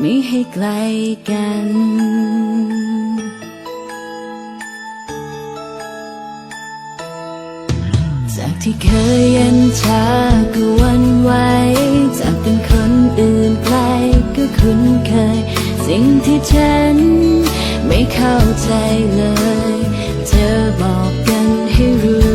ไม่ให้ไกลกัน จากที่เคยเย็นชาก็วันไหวจากเป็นคนอื่นไกลก็คุ้นเคย สิ่งที่ฉันไม่เข้าใจเลย เธอบอกกันให้รู้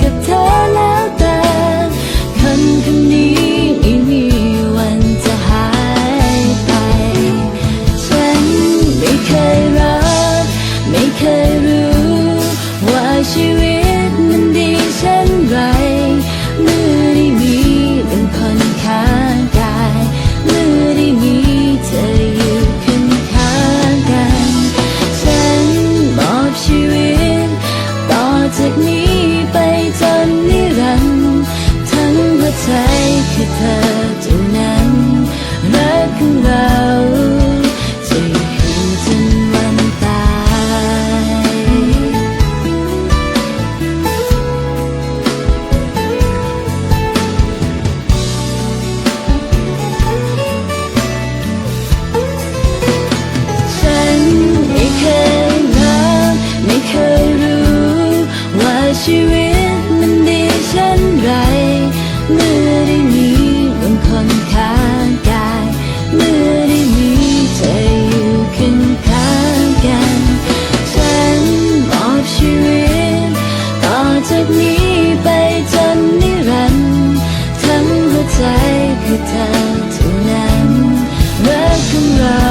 กับเใจคือเธอเท่านั้นรักของเรา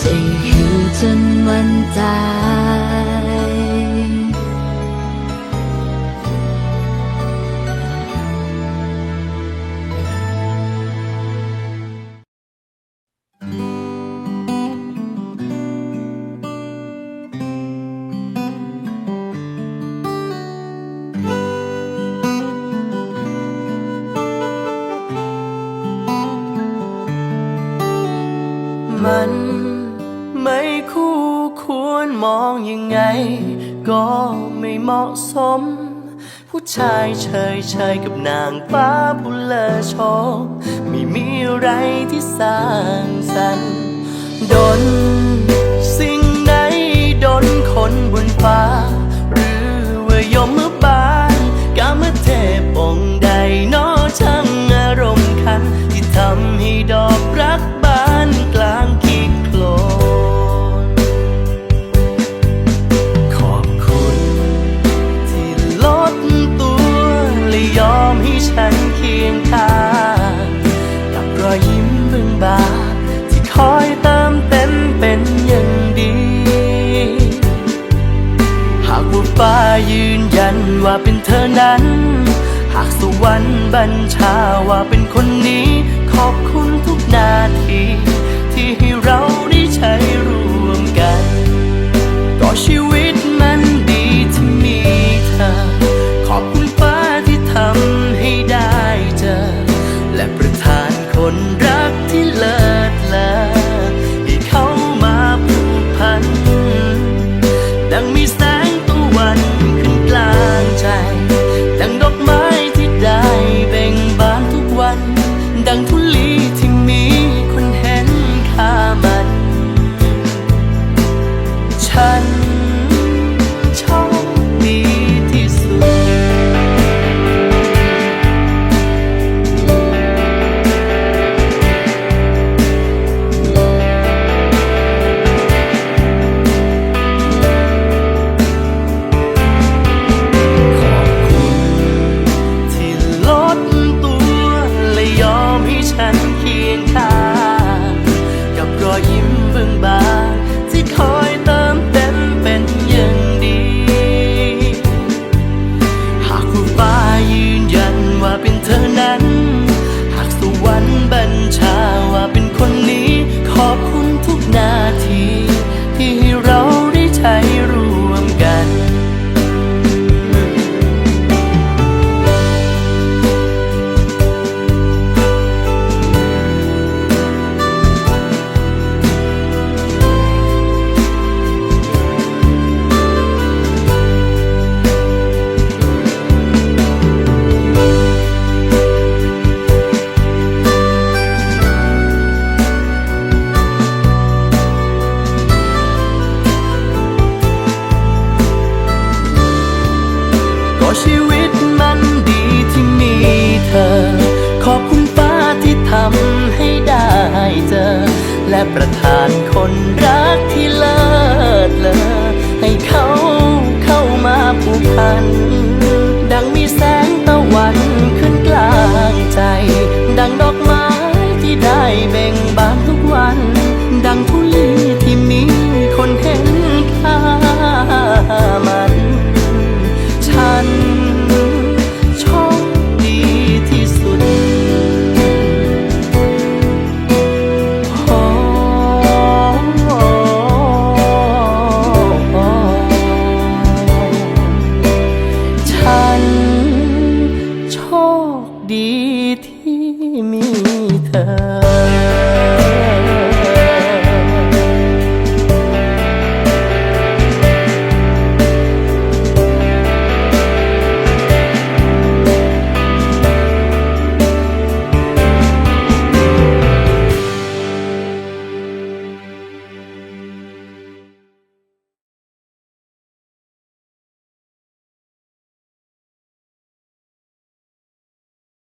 จะอยู่จนวันตาย มัน ไม่คู่ควรมองยังไง ก็ไม่เหมาะสม ผู้ชายเฉยเฉยกับนางฟ้าผู้เลอโชมไม่มีอะไรที่สร้างสรรค์ดนสิ่งไหนดนคนบนฟ้า หรือว่ายมมือบานกามเทพองใดนอช่างอารมณ์คัน ที่ทำให้ดอกรัก วันบัญชาว่าเป็นคนนี้ ขอบคุณทุกนาที ที่ให้เราได้ใช้ร่วมกันก็ชีวิตมันดีที่มีเธอ ขอบคุณฟ้าที่ทำให้ได้เจอ และประทานคนรักที่เลิศเลอให้เขามาผูกพัน ดังมี ประทานคนรักที่เลิศเลอให้เขาเข้ามาผูกพัน Uh-huh.